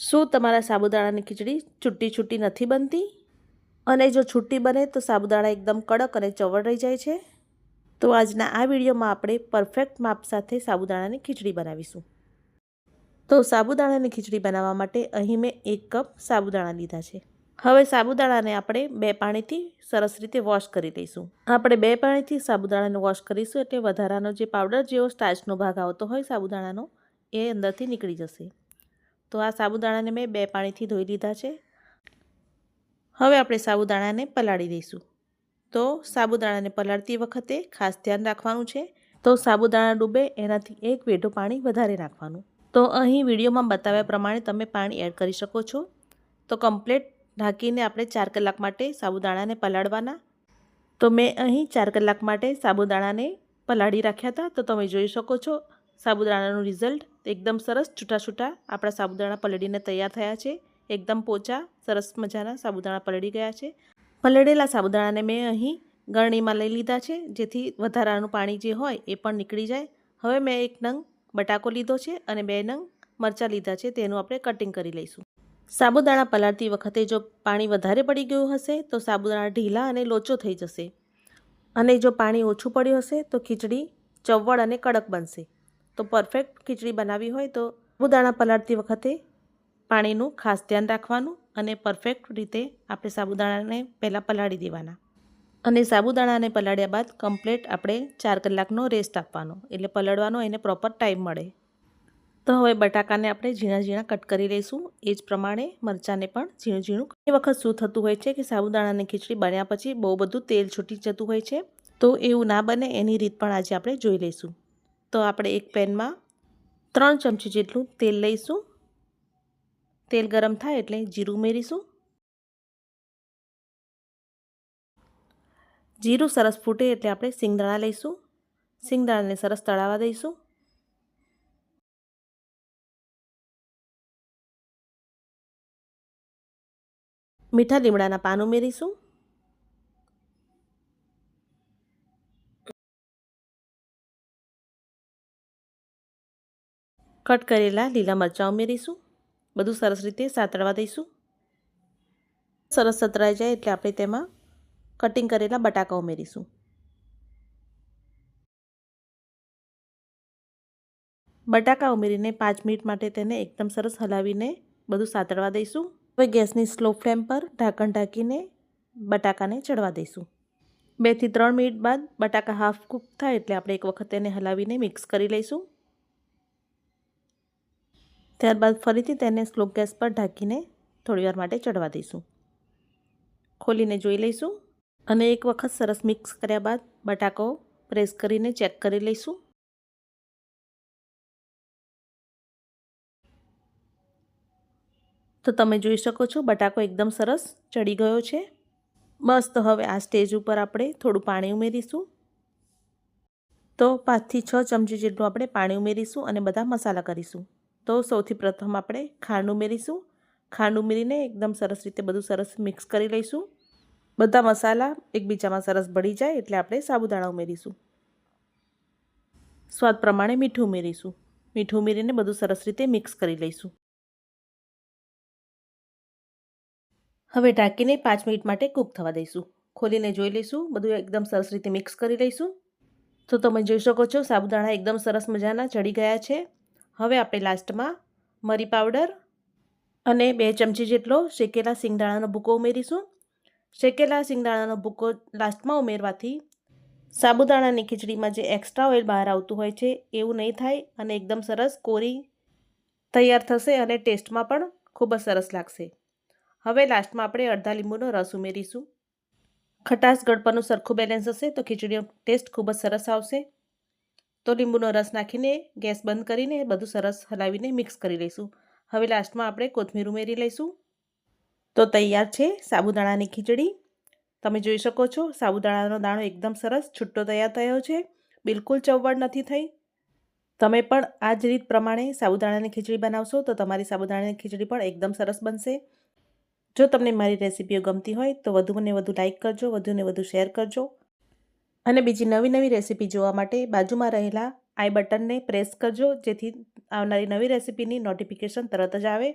શું તમારા સાબુદાણાની ખીચડી છૂટી છૂટી નથી બનતી? અને જો છૂટી બને તો સાબુદાણા એકદમ કડક અને ચવળ રહી જાય છે. તો આજના આ વિડીયોમાં આપણે પરફેક્ટ માપ સાથે સાબુદાણાની ખીચડી બનાવીશું. તો સાબુદાણાની ખીચડી બનાવવા માટે અહીં મેં એક કપ સાબુદાણા લીધા છે. હવે સાબુદાણાને આપણે બે પાણીથી સરસ રીતે વોશ કરી લઈશું. આપણે બે પાણીથી સાબુદાણાને વોશ કરીશું એટલે વધારાનો જે પાવડર જેવો સ્ટાર્ચનો ભાગ આવતો હોય સાબુદાણાનો, એ અંદરથી નીકળી જશે. તો આ સાબુદાણાને મેં બે પાણીથી ધોઈ લીધા છે. હવે આપણે સાબુદાણાને પલાળી દઈશું. તો સાબુદાણાને પલાળતી વખતે ખાસ ધ્યાન રાખવાનું છે. તો સાબુદાણા ડૂબે એનાથી એક વેઢો પાણી વધારે નાખવાનું. તો અહીં વિડીયોમાં બતાવ્યા પ્રમાણે તમે પાણી એડ કરી શકો છો. તો કમ્પ્લેટ ઢાંકીને આપણે ચાર કલાક માટે સાબુદાણાને પલાળવાના. તો મેં અહીં ચાર કલાક માટે સાબુદાણાને પલાળી રાખ્યા હતા. તો તમે જોઈ શકો છો સાબુદાણાનું રિઝલ્ટ એકદમ સરસ છૂટા છૂટા આપણા સાબુદાણા પલળીને તૈયાર થયા છે. એકદમ પોચા, સરસ મજાના સાબુદાણા પલળી ગયા છે. પલળેલા સાબુદાણાને મેં અહીં ગરણીમાં લઈ લીધા છે, જેથી વધારાનું પાણી જે હોય એ પણ નીકળી જાય. હવે મેં એક નંગ બટાકો લીધો છે અને બે નંગ મરચાં લીધા છે, તેનું આપણે કટિંગ કરી લઈશું. સાબુદાણા પલાળતી વખતે જો પાણી વધારે પડી ગયું હશે, તો સાબુદાણા ઢીલા અને લોચો થઈ જશે. અને જો પાણી ઓછું પડ્યું હશે, તો ખીચડી ચવડ અને કડક બનશે. તો પરફેક્ટ ખીચડી બનાવી હોય તો સાબુદાણા પલાળતી વખતે પાણીનું ખાસ ધ્યાન રાખવાનું અને પરફેક્ટ રીતે આપણે સાબુદાણાને પહેલાં પલાળી દેવાના. અને સાબુદાણાને પલાળ્યા બાદ કમ્પ્લેટ આપણે ચાર કલાકનો રેસ્ટ આપવાનો. એટલે પલળવાનો એને પ્રોપર ટાઈમ મળે. તો હવે બટાકાને આપણે ઝીણા ઝીણા કટ કરી લઈશું. એ જ પ્રમાણે મરચાંને પણ ઝીણું ઝીણું. એ વખત શું થતું હોય છે કે સાબુદાણાની ખીચડી બન્યા પછી બહુ બધું તેલ છૂટી જતું હોય છે. તો એવું ના બને એની રીત પણ આજે આપણે જોઈ લઈશું. તો આપણે એક પેનમાં ત્રણ ચમચી જેટલું તેલ લઈશું. તેલ ગરમ થાય એટલે જીરું ઉમેરીશું. જીરું સરસ ફૂટે એટલે આપણે સિંગદાણા લઈશું. સિંગદાણાને સરસ તળાવા દઈશું. મીઠા લીમડાના પાન ઉમેરીશું. કટ કરેલા લીલા મરચાં ઉમેરીશું. બધું સરસ રીતે સાતળવા દઈશું. સરસ સતરાઈ જાય એટલે આપણે તેમાં કટિંગ કરેલા બટાકા ઉમેરીશું. બટાકા ઉમેરીને પાંચ મિનિટ માટે તેને એકદમ સરસ હલાવીને બધું સાતળવા દઈશું. હવે ગેસની સ્લો ફ્લેમ પર ઢાંકણ ઢાંકીને બટાકાને ચડવા દઈશું. બેથી ત્રણ મિનિટ બાદ બટાકા હાફ કૂક થાય એટલે આપણે એક વખત તેને હલાવીને મિક્સ કરી લઈશું. ત્યારબાદ ફરીથી તેને સ્લો ગેસ પર ઢાંકીને થોડીવાર માટે ચડવા દઈશું. ખોલીને જોઈ લઈશું અને એક વખત સરસ મિક્સ કર્યા બાદ બટાકો પ્રેસ કરીને ચેક કરી લઈશું. તો તમે જોઈ શકો છો બટાકો એકદમ સરસ ચડી ગયો છે. બસ તો હવે આ સ્ટેજ ઉપર આપણે થોડું પાણી ઉમેરીશું. તો પાંચથી છ ચમચી જેટલું આપણે પાણી ઉમેરીશું અને બધા મસાલા કરીશું. તો સૌથી પ્રથમ આપણે ખાંડ ઉમેરીશું. ખાંડ ઉમેરીને એકદમ સરસ રીતે બધું સરસ મિક્સ કરી લઈશું. બધા મસાલા એકબીજામાં સરસ ભળી જાય એટલે આપણે સાબુદાણા ઉમેરીશું. સ્વાદ પ્રમાણે મીઠું ઉમેરીશું. મીઠું ઉમેરીને બધું સરસ રીતે મિક્સ કરી લઈશું. હવે ઢાંકીને પાંચ મિનિટ માટે કૂક થવા દઈશું. ખોલીને જોઈ લઈશું. બધું એકદમ સરસ રીતે મિક્સ કરી લઈશું. તો તમે જોઈ શકો છો સાબુદાણા એકદમ સરસ મજાના ચડી ગયા છે. હવે આપણે લાસ્ટમાં મરી પાવડર અને બે ચમચી જેટલો શેકેલા સિંગદાણાનો ભૂકો ઉમેરીશું. શેકેલા સિંગદાણાનો ભૂકો લાસ્ટમાં ઉમેરવાથી સાબુદાણાની ખીચડીમાં જે એક્સ્ટ્રા ઓઇલ બહાર આવતું હોય છે, એવું નહીં થાય અને એકદમ સરસ કોરી તૈયાર થશે અને ટેસ્ટમાં પણ ખૂબ જ સરસ લાગશે. હવે લાસ્ટમાં આપણે અડધા લીંબુનો રસ ઉમેરીશું. ખટાશ ગળપાનું સરખું બેલેન્સ હશે તો ખીચડીનો ટેસ્ટ ખૂબ જ સરસ આવશે. તો લીંબુનો રસ નાખીને ગેસ બંધ કરીને બધું સરસ હલાવીને મિક્સ કરી લઈશું. હવે લાસ્ટમાં આપણે કોથમીર ઉમેરી લઈશું. તો તૈયાર છે સાબુદાણાની ખીચડી. તમે જોઈ શકો છો સાબુદાણાનો દાણો એકદમ સરસ છૂટો તૈયાર થયો છે. બિલકુલ ચવડ નથી થઈ. તમે પણ આ જ રીત પ્રમાણે સાબુદાણાની ખીચડી બનાવશો તો તમારી સાબુદાણાની ખીચડી પણ એકદમ સરસ બનશે. જો તમને મારી રેસીપીઓ ગમતી હોય તો વધુને વધુ લાઇક કરજો, વધુને વધુ શેર કરજો. અને બીજી નવી નવી રેસીપી જોવા માટે બાજુમાં રહેલા આઈ બટનને પ્રેસ કરજો, જેથી આવનારી નવી રેસીપીની નોટિફિકેશન તરત જ આવે.